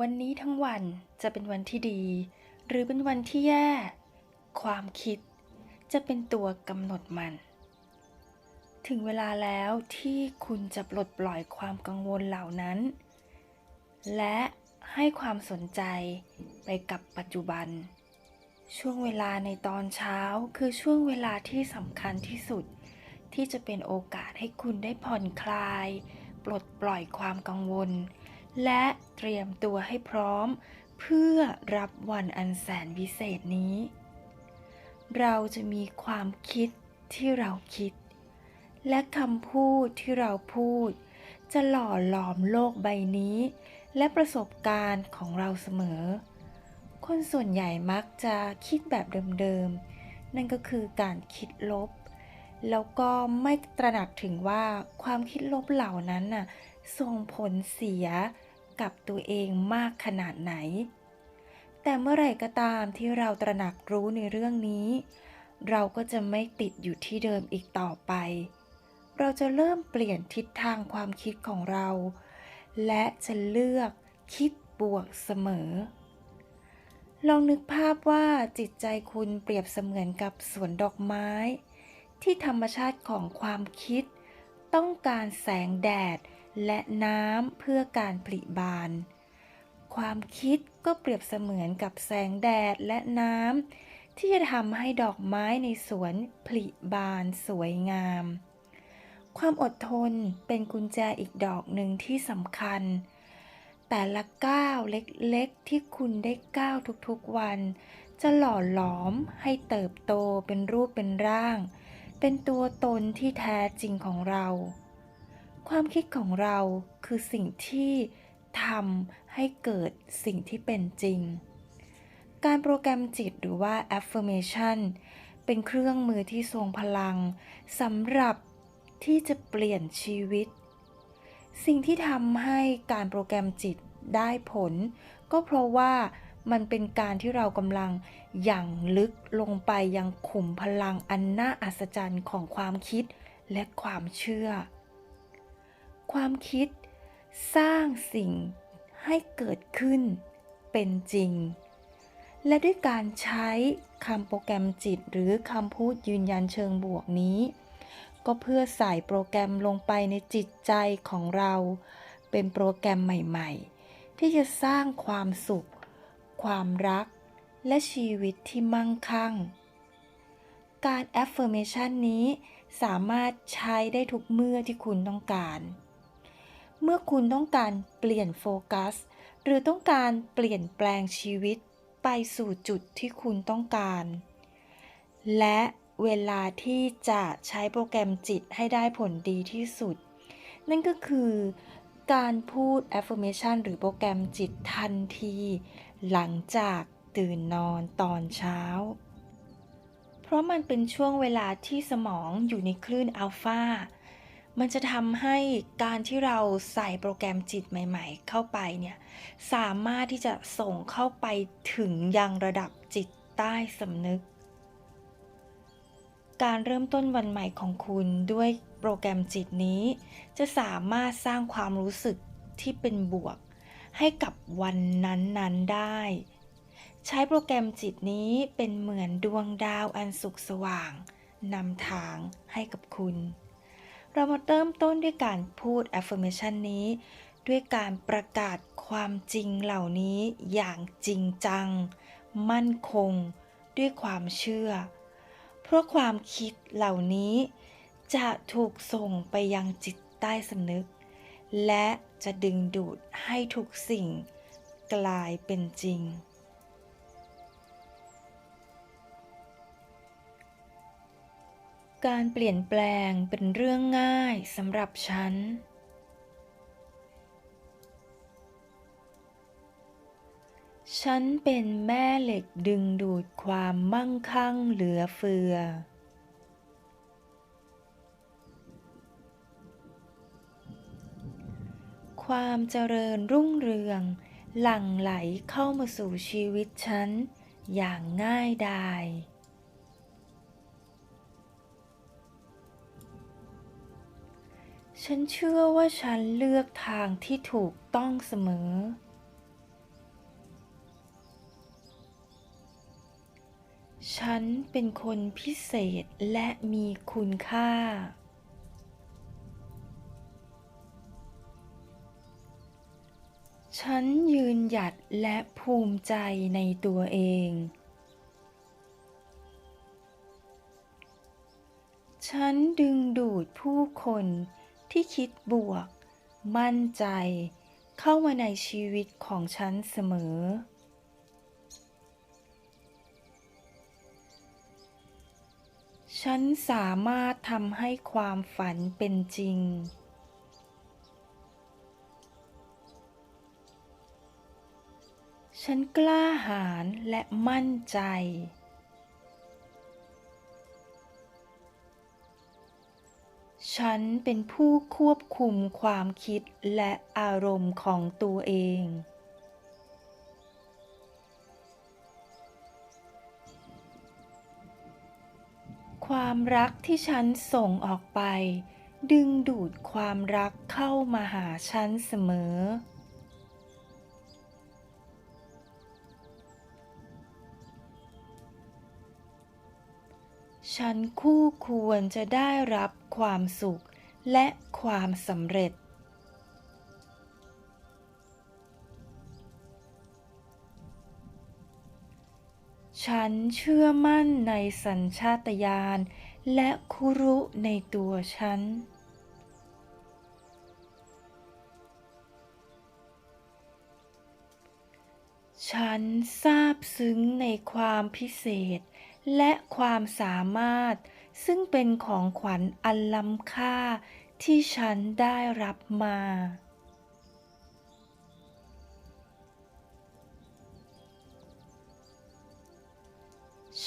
วันนี้ทั้งวันจะเป็นวันที่ดี หรือเป็นวันที่แย่ ความคิดจะเป็นตัวกำหนดมัน ถึงเวลาแล้วที่คุณจะปลดปล่อยความกังวลเหล่านั้น และให้ความสนใจไปกับปัจจุบัน ช่วงเวลาในตอนเช้าคือช่วงเวลาที่สำคัญที่สุด ที่จะเป็นโอกาสให้คุณได้ผ่อนคลาย ปลดปล่อยความกังวล และเตรียมตัวให้พร้อม เพื่อรับวันอันแสนวิเศษนี้ เราจะมีความคิดที่เราคิด และคำพูดที่เราพูด จะหล่อหลอมโลกใบนี้ และประสบการณ์ของเราเสมอ คนส่วนใหญ่มักจะคิดแบบเดิมๆ นั่นก็คือการคิดลบ แล้วก็ไม่ตระหนักถึงว่าความคิดลบเหล่านั้นน่ะ ส่งผลเสียกับตัวเองมากขนาดไหน แต่เมื่อไหร่ก็ตามที่เราตระหนักรู้ในเรื่องนี้ เราก็จะไม่ติดอยู่ที่เดิมอีกต่อไป เราจะเริ่มเปลี่ยนทิศทางความคิดของเรา และจะเลือกคิดบวกเสมอ ลองนึกภาพว่าจิตใจคุณเปรียบเสมือนกับสวนดอกไม้ ที่ธรรมชาติของความคิด ต้องการแสงแดด และน้ำเพื่อการผลิบาน ความคิดก็เปรียบเสมือนกับแสงแดดและน้ำที่จะทำให้ดอกไม้ในสวนผลิบานสวยงาม ความอดทนเป็นกุญแจอีกดอกหนึ่งที่สำคัญ แต่ละก้าวเล็กๆ ที่คุณได้ก้าวทุกๆวัน จะหล่อหลอมให้เติบโตเป็นรูปเป็นร่าง เป็นตัวตนที่แท้จริงของเรา ความคิดของเราคือสิ่งที่ทำให้เกิดสิ่งที่เป็นจริง การโปรแกรมจิตหรือว่า affirmation เป็นเครื่องมือที่ทรงพลังสำหรับที่จะเปลี่ยนชีวิต สิ่งที่ทำให้การโปรแกรมจิตได้ผล ก็เพราะว่ามันเป็นการที่เรากำลังอย่างลึกลงไปยังขุมพลังอันน่าอัศจรรย์ของความคิดและความเชื่อ ความคิด สร้างสิ่งให้เกิดขึ้นเป็นจริง และด้วยการใช้คำโปรแกรมจิตหรือคำพูดยืนยันเชิงบวกนี้ ก็เพื่อใส่โปรแกรมลงไปในจิตใจของเรา เป็นโปรแกรมใหม่ๆ ที่จะสร้างความสุข ความรัก และชีวิตที่มั่งคั่ง การ affirmation นี้สามารถใช้ได้ทุกเมื่อที่คุณต้องการ เมื่อคุณต้องการเปลี่ยนโฟกัส หรือต้องการเปลี่ยนแปลงชีวิตไปสู่จุดที่คุณต้องการ และเวลาที่จะใช้โปรแกรมจิตให้ได้ผลดีที่สุด นั่นก็คือการพูด affirmation หรือโปรแกรมจิตทันที หลังจากตื่นนอนตอนเช้า เพราะมันเป็นช่วงเวลาที่สมองอยู่ในคลื่นอัลฟา มันจะทำให้การที่เราใส่โปรแกรมจิตใหม่ ๆ เข้าไปเนี่ยสามารถที่จะส่งเข้าไปถึงยังระดับจิตใต้สำนึก การเริ่มต้นวันใหม่ของคุณด้วยโปรแกรมจิตนี้ จะสามารถสร้างความรู้สึกที่เป็นบวก ให้กับวันนั้นๆได้ ใช้โปรแกรมจิตนี้เป็นเหมือนดวงดาวอันสุกสว่างนำทางให้กับคุณ เรามาเริ่มต้นด้วยการพูด affirmation นี้ ด้วยการประกาศความจริงเหล่านี้อย่างจริงจัง มั่นคง ด้วยความเชื่อ เพราะความคิดเหล่านี้ จะถูกส่งไปยังจิตใต้สำนึก และจะดึงดูดให้ทุกสิ่ง กลายเป็นจริง การเปลี่ยนแปลงเป็นเรื่องง่ายสำหรับฉัน ฉันเป็นแม่เหล็กดึงดูดความมั่งคั่งเหลือเฟือ ความเจริญรุ่งเรือง หลั่งไหลเข้ามาสู่ชีวิตฉันอย่างง่ายดาย ฉันเชื่อว่าฉันเลือกทางที่ถูกต้องเสมอ ฉันเป็นคนพิเศษและมีคุณค่า ฉันยืนหยัดและภูมิใจในตัวเองฉันดึงดูดผู้คน ที่คิดบวก มั่นใจ เข้ามาในชีวิตของฉันเสมอ ฉันสามารถทำให้ความฝันเป็นจริงฉันกล้าหาญและมั่นใจ ฉันเป็นผู้ควบคุมความคิดและอารมณ์ของตัวเอง ความรักที่ฉันส่งออกไป ดึงดูดความรักเข้ามาหาฉันเสมอ ฉันคู่ควรจะได้รับความสุขและความสำเร็จ ฉันเชื่อมั่นในสัญชาตญาณและคุรุในตัวฉัน ฉันซาบซึ้งในความพิเศษ และความสามารถ ซึ่งเป็นของขวัญอันล้ำค่าที่ฉันได้รับมา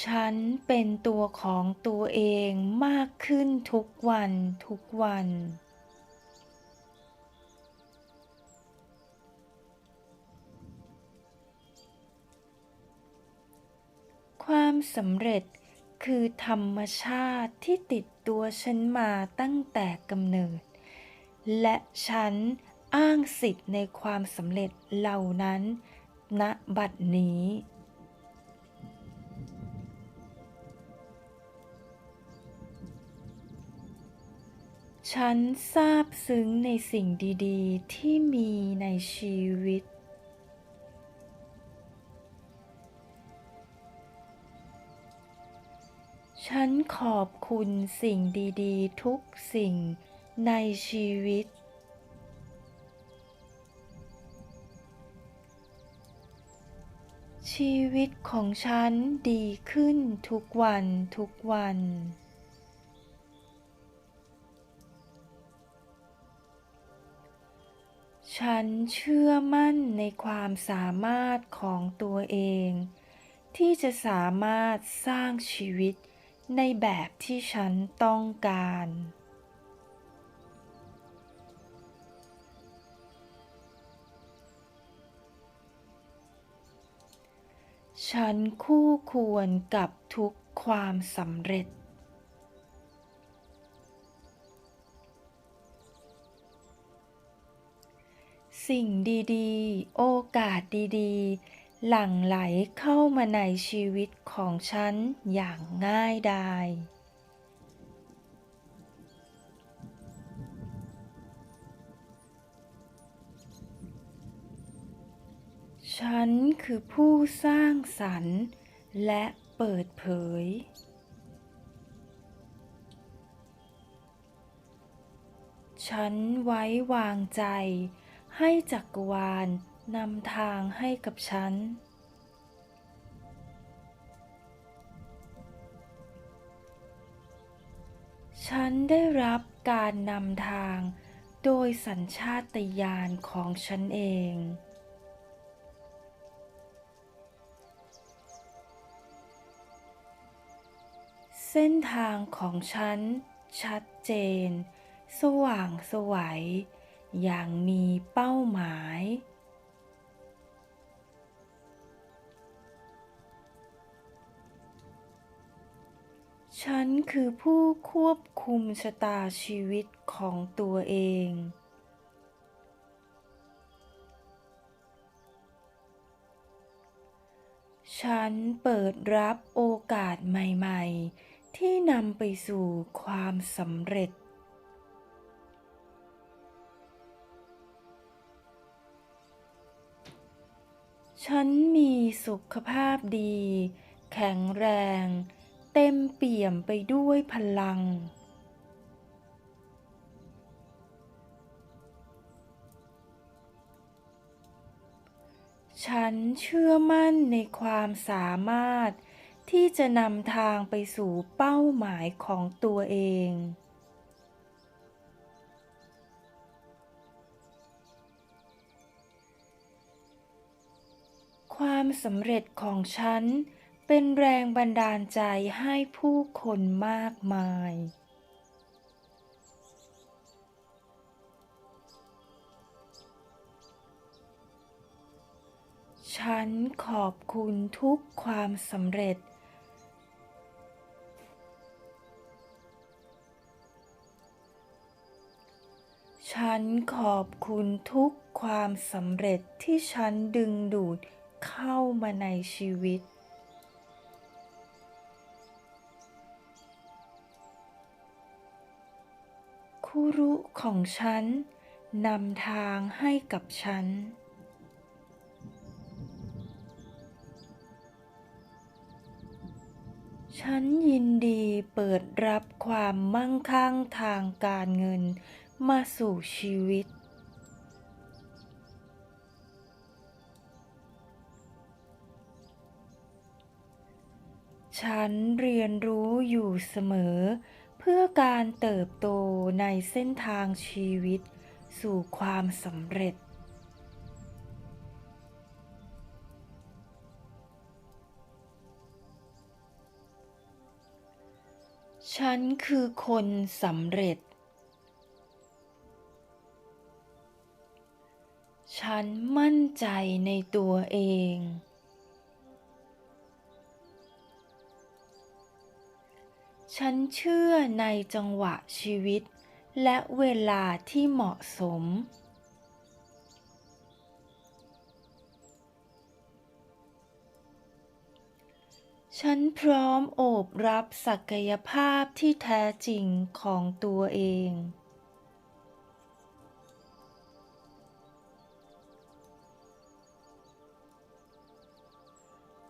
ฉันเป็นตัวของตัวเองมากขึ้นทุกวันทุกวัน ความสำเร็จคือธรรมชาติที่ติดตัวฉันมาตั้งแต่กำเนิด และฉันอ้างสิทธิ์ในความสำเร็จเหล่านั้น ณบัดนี้ ฉันซาบซึ้งในสิ่งดี ๆ ที่มีในชีวิต ฉันขอบคุณสิ่งดีๆ ทุกสิ่งในชีวิต ชีวิตของฉันดีขึ้นทุกวันทุกวัน ฉันเชื่อมั่นในความสามารถของตัวเอง ที่จะสามารถสร้างชีวิต ในแบบที่ฉันต้องการ ฉันคู่ควรกับทุกความสำเร็จ สิ่งดีๆ โอกาสดีๆ หลั่งไหลเข้ามาในชีวิตของฉันอย่างง่ายดายฉันคือผู้สร้างสรรค์และเปิดเผย ฉันไว้วางใจให้จักรวาล นำทางให้กับฉัน ฉันได้รับการนำทางโดยสัญชาตญาณของฉันเอง เส้นทางของฉันชัดเจน สว่างสวัย อย่างมีเป้าหมาย ฉันคือผู้ควบคุมชะตาชีวิตของตัวเอง ฉันเปิดรับโอกาสใหม่ๆ ที่นำไปสู่ความสำเร็จ ฉันมีสุขภาพดี แข็งแรง เต็มเปี่ยมไปด้วยพลัง ฉันเชื่อมั่นในความสามารถที่จะนำทางไปสู่เป้าหมายของตัวเอง ความสำเร็จของฉัน เป็นแรงบันดาลใจให้ผู้คนมากมาย ฉันขอบคุณทุกความสำเร็จ ฉันขอบคุณทุกความสำเร็จที่ฉันดึงดูดเข้ามาในชีวิต คุรุของฉันนำทางให้กับฉัน ฉันยินดีเปิดรับความมั่งคั่งทางการเงินมาสู่ชีวิต ฉันเรียนรู้อยู่เสมอ พื่อการเติบโตในเส้นทางชีวิตสู่ความสำเร็จ ฉันคือคนสำเร็จ ฉันมั่นใจในตัวเอง ฉันเชื่อในจังหวะชีวิต และเวลาที่เหมาะสม ฉันพร้อมโอบรับศักยภาพที่แท้จริงของตัวเอง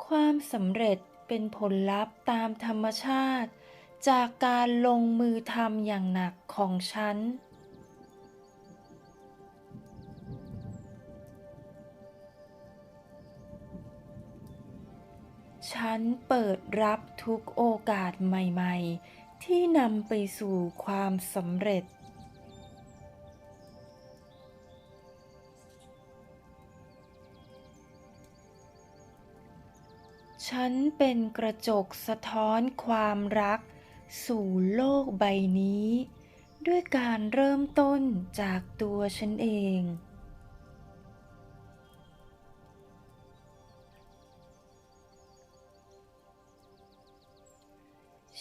ความสำเร็จเป็นผลลัพธ์ตามธรรมชาติ จากการลงมือทำอย่างหนักของฉัน ฉันเปิดรับทุกโอกาสใหม่ๆ ที่นำไปสู่ความสำเร็จฉันเป็นกระจกสะท้อนความรัก สู่โลกใบนี้ ด้วยการเริ่มต้นจากตัวฉันเอง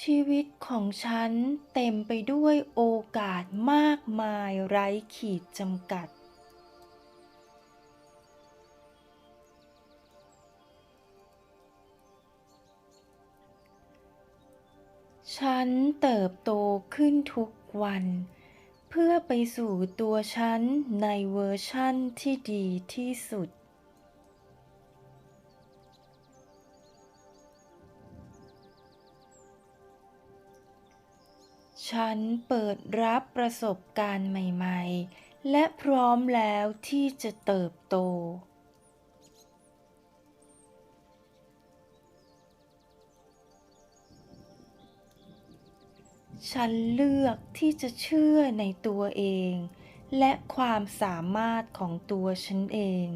ชีวิตของฉันเต็มไปด้วยโอกาสมากมายไร้ขีดจำกัด ฉันเติบโตขึ้นทุกวัน เพื่อไปสู่ตัวฉันในเวอร์ชั่นที่ดีที่สุด ฉันเปิดรับประสบการณ์ใหม่ ๆ และพร้อมแล้วที่จะเติบโต ฉันเลือกที่จะเชื่อในตัวเอง และความสามารถของตัวฉันเอง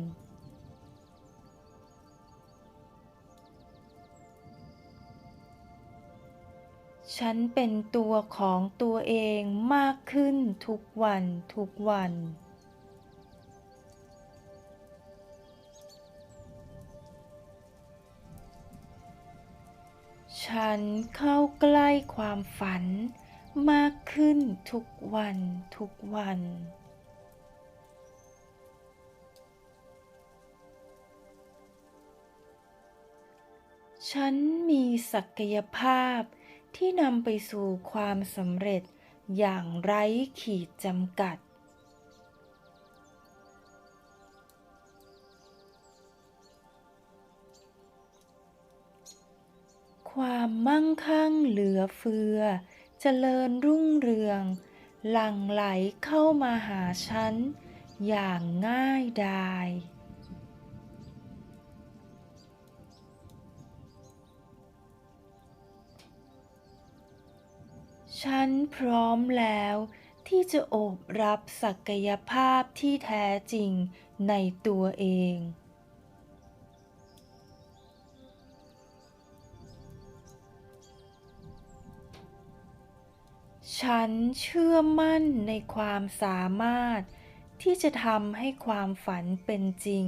ฉันเป็นตัวของตัวเองมากขึ้นทุกวันทุกวัน ฉันเข้าใกล้ความฝันมากขึ้นทุกวันทุกวัน ฉันมีศักยภาพที่นำไปสู่ความสำเร็จอย่างไร้ขีดจำกัด ความมั่งคั่งเหลือเฟือ เจริญรุ่งเรือง หลั่งไหลเข้ามาหาฉัน อย่างง่ายดาย ฉันพร้อมแล้วที่จะโอบรับศักยภาพที่แท้จริงในตัวเอง ฉันเชื่อมั่นในความสามารถ ที่จะทำให้ความฝันเป็นจริง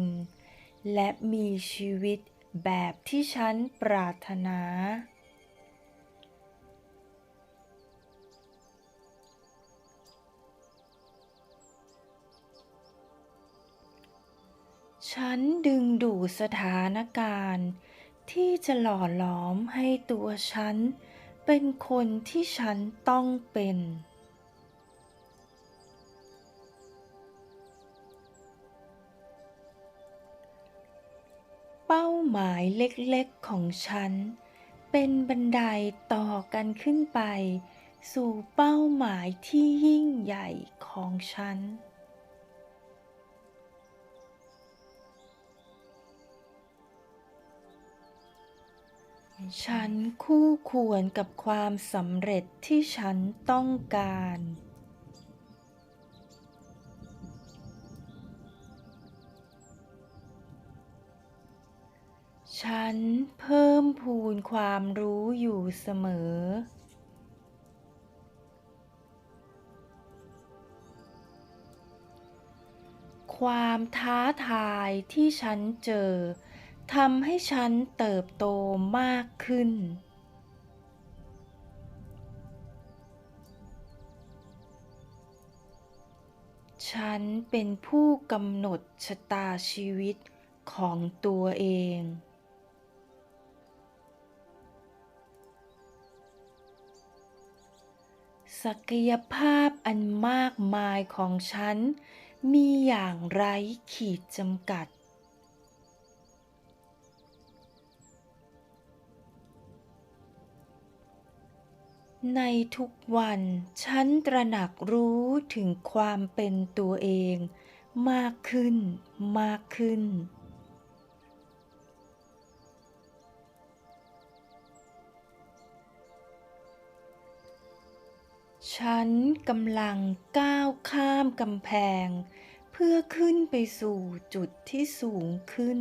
และมีชีวิตแบบที่ฉันปรารถนา ฉันดึงดูดสถานการณ์ ที่จะหล่อหลอมให้ตัวฉันเเป็นคนที่ฉันต้องเป็น เป้าหมายเล็กๆของฉัน เป็นบันไดต่อกันขึ้นไป สู่เป้าหมายที่ยิ่งใหญ่ของฉัน ฉันคู่ควรกับความสำเร็จที่ฉันต้องการ ฉันเพิ่มพูนความรู้อยู่เสมอ ความท้าทายที่ฉันเจอ ทำให้ฉันเติบโตมากขึ้น ฉันเป็นผู้กำหนดชะตาชีวิตของตัวเอง ศักยภาพอันมากมายของฉันมีอย่างไร้ขีดจำกัด ในทุกวันฉันตระหนักรู้ถึงความเป็นตัวเองมากขึ้นมากขึ้น ฉันกำลังก้าวข้ามกำแพง เพื่อขึ้นไปสู่จุดที่สูงขึ้น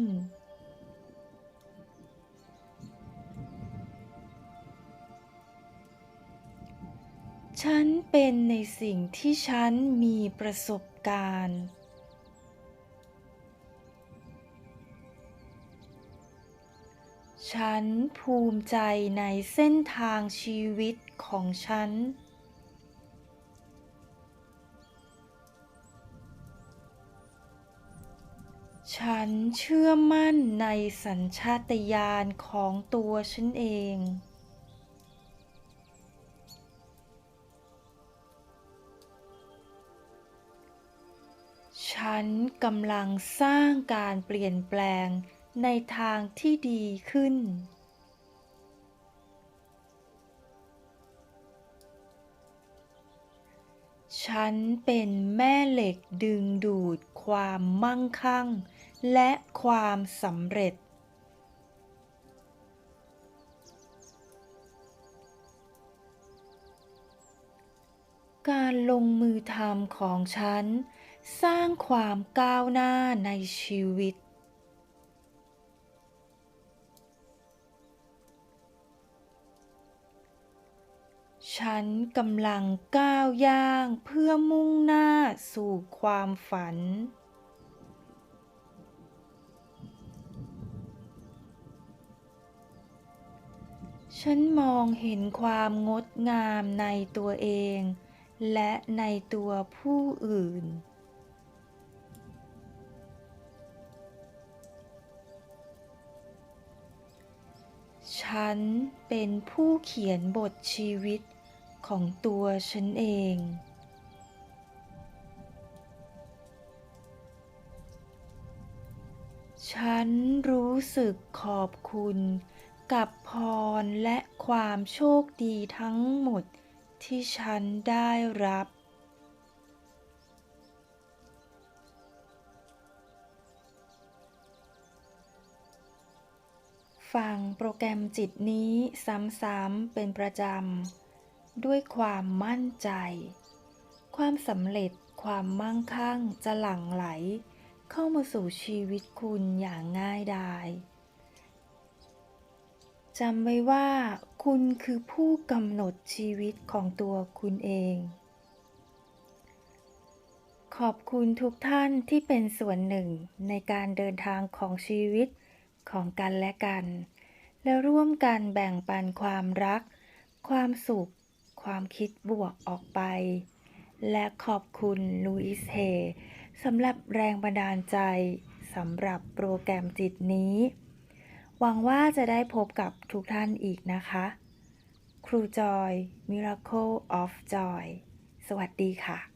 ฉันเป็นในสิ่งที่ฉันมีประสบการณ์ ฉันภูมิใจในเส้นทางชีวิตของฉัน ฉันเชื่อมั่นในสัญชาตญาณของตัวฉันเอง นกำลังสร้างการเปลี่ยนแปลงในทางที่ดีขึ้น ฉันเป็นแม่เหล็กดึงดูดความมั่งคั่ง และความสำเร็จ การลงมือทำของฉัน สร้างความก้าวหน้าในชีวิต ฉันกำลังก้าวย่างเพื่อมุ่งหน้าสู่ความฝัน ฉันมองเห็นความงดงามในตัวเอง และในตัวผู้อื่น ฉันเป็นผู้เขียนบทชีวิตของตัวฉันเอง ฉันรู้สึกขอบคุณกับพรและความโชคดีทั้งหมดที่ฉันได้รับ ฟังโปรแกรมจิตนี้ซ้ำๆเป็นประจำ ด้วยความมั่นใจ ความสำเร็จความมั่งคั่งจะหลั่งไหล เข้ามาสู่ชีวิตคุณอย่างง่ายดายจำไว้ว่า คุณคือผู้กำหนดชีวิตของตัวคุณเอง ขอบคุณทุกท่านที่เป็นส่วนหนึ่งในการเดินทางของชีวิต ของกันและกัน และร่วมกันแบ่งปันความรัก ความสุข ความคิดบวกออกไป และขอบคุณลูอิสเฮสำหรับแรงบันดาลใจสำหรับโปรแกรมจิตนี้ หวังว่าจะได้พบกับทุกท่านอีกนะคะ ครูจอย Miracle of Joy สวัสดีค่ะ